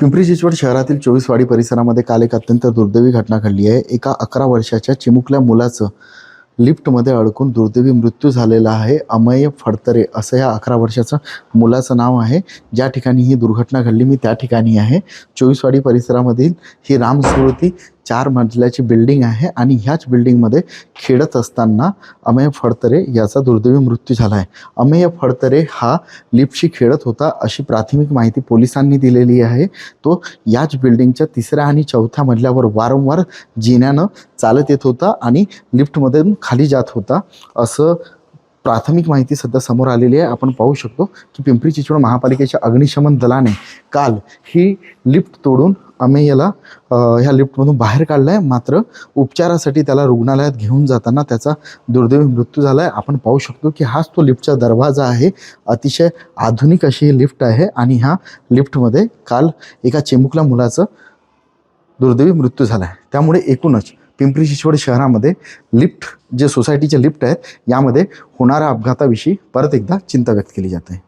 पिंपरी चिंचवड शहरातील चोवीसवाडी परिसरामध्ये काल एक अत्यंत दुर्दैवी घटना घडली आहे. एका अकरा वर्षाच्या चिमुकल्या मुलाचं लिफ्टमध्ये अडकून दुर्दैवी मृत्यू झालेला आहे. अमय फडतरे असं या अकरा वर्षाचं मुलाचं नाव आहे. ज्या ठिकाणी ही दुर्घटना घडली मी त्या ठिकाणी आहे. चोवीसवाडी परिसरामधील ही रामस्मृती चार मजल्याची बिल्डिंग आहे आणि ह्याच बिल्डिंगमध्ये खेळत असताना अमेय फडतरे याचा दुर्दैवी मृत्यू झाला आहे. अमेय फडतरे हा लिफ्टशी खेळत होता अशी प्राथमिक माहिती पोलिसांनी दिलेली आहे. तो याच बिल्डिंगच्या तिसऱ्या आणि चौथ्या मजल्यावर वारंवार जिन्यानं चालत येत होता आणि लिफ्टमधून खाली जात होता असं प्राथमिक माहिती सध्या समोर आलेली आहे. आपण पाहू शकतो की पिंपरी चिंचवड महापालिकेच्या अग्निशमन दलाने काल ही लिफ्ट तोडून अमेयला ह्या लिफ्टमधून बाहेर काढलं आहे मात्र उपचारासाठी त्याला रुग्णालयात घेऊन जाताना त्याचा दुर्दैवी मृत्यू झाला आहे आपण पाहू शकतो की हाच तो लिफ्टचा दरवाजा आहे. अतिशय आधुनिक अशी ही लिफ्ट आहे आणि ह्या लिफ्टमध्ये काल एका चिमुकल्या मुलाचं दुर्दैवी मृत्यू झाला आहे त्यामुळे एकूणच पिंपरी चिंचवड शहरामध्ये लिफ्ट जे सोसायटीचे लिफ्ट आहेत यामध्ये होणाऱ्या अपघाताविषयी परत एकदा चिंता व्यक्त केली जाते